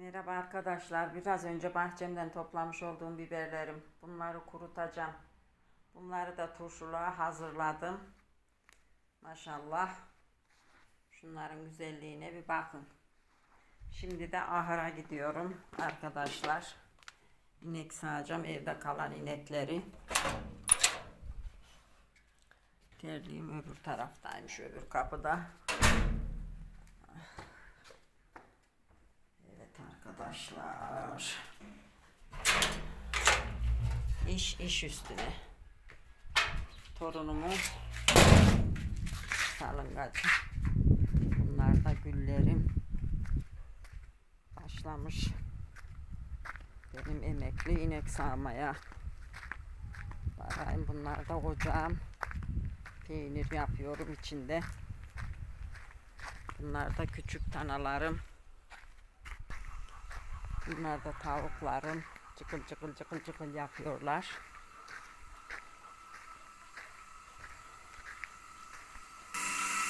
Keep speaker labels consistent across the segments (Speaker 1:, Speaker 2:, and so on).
Speaker 1: Merhaba arkadaşlar. Biraz önce bahçemden toplamış olduğum biberlerim. Bunları kurutacağım. Bunları da turşuluğa hazırladım. Maşallah. Şunların güzelliğine bir bakın. Şimdi de ahıra gidiyorum arkadaşlar. İnek sağacağım. Evde kalan inekleri. Terliğim öbür taraftaymış. Öbür kapıda. Arkadaşlar. İş iş üstüne. Torunumun salıngacı. Bunlar da güllerim. Başlamış. Benim emekli inek sağmaya. Bakayım bunlar da ocağım. Peynir yapıyorum içinde. Bunlar da küçük tanalarım. Bunlar da tavuklarım. Çıkıl çıkıl çıkıl çıkıl yapıyorlar.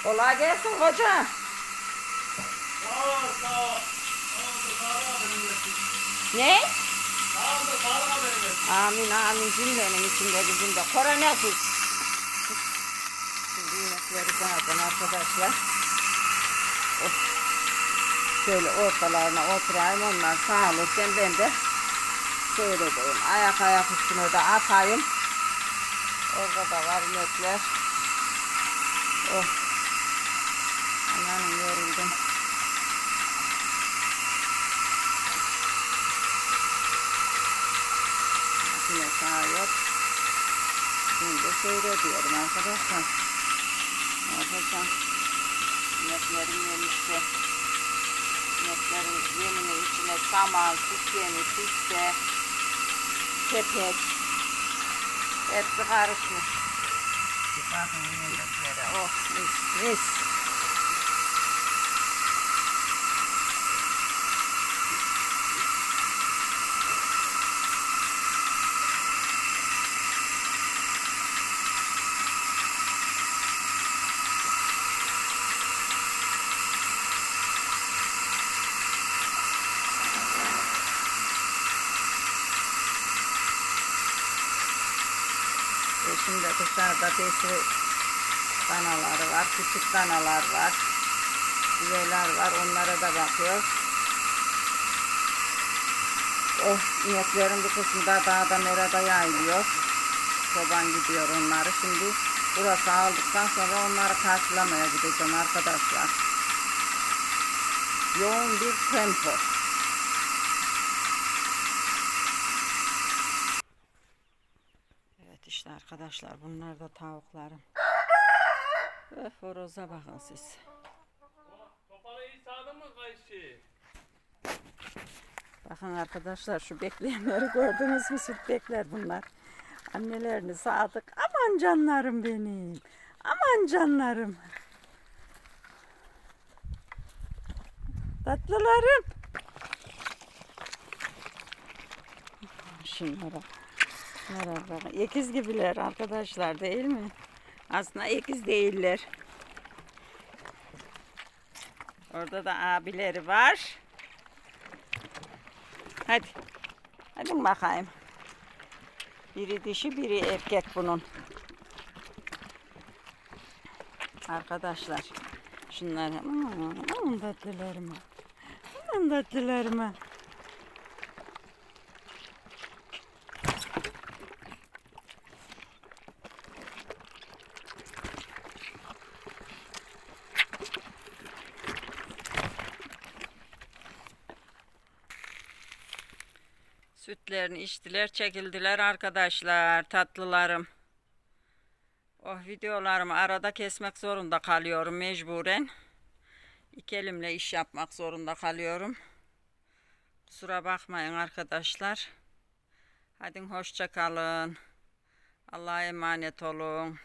Speaker 1: Kolay gelsin koca.
Speaker 2: Sağ ol, sağ ol.
Speaker 1: Ne? Amin amin cümlenin içinde bizim de koronasız. Şimdi inekleri zaten arkadaşlar. Oh. Şöyle ortalarına oturayım onlar sağlıkken ben de seyredeyim. Ayak ayak üstüne de atayım. Orada da var inekler. Oh. Anam yoruldum. Yine sağıyor. Şimdi seyrediyorum arkadaşlar. Ne yapacağım? İneklerin yemişti. İneklerin yeminin içine saman, süt yemi, piste, kepek. Hepsi karışmış. Bakın ineklere. Oh mis mis. Şimdi dışarıda besi danaları var, küçük danalar var, üyeler var, onlara da bakıyor. Oh, ineklerin bir kısmı da dağda merada yayılıyor. Çoban gidiyor onları. Şimdi burası aldıktan sonra onları karşılamaya gideceğim arkadaşlar. Yoğun bir tempo. İşte arkadaşlar bunlar da tavuklarım. Öf horoza bakın siz.
Speaker 2: Topalı iyi mı kayışı?
Speaker 1: Bakın arkadaşlar şu bekleyenleri gördünüz mü süt bekler bunlar. Annelerini sağdık. Aman canlarım benim. Aman canlarım. Tatlılarım. Şunlara. Şunlara bakın. Ekiz gibiler arkadaşlar değil mi? Aslında ekiz değiller. Orada da abileri var. Hadi. Hadi bakayım. Biri dişi biri erkek bunun. Arkadaşlar. Şunlar aman, aman tatlılarıma. Aman tatlılarıma. Sütlerini içtiler, çekildiler arkadaşlar, tatlılarım. Oh videolarımı arada kesmek zorunda kalıyorum mecburen. İki elimle iş yapmak zorunda kalıyorum. Kusura bakmayın arkadaşlar. Hadi hoşça kalın. Allah'a emanet olun.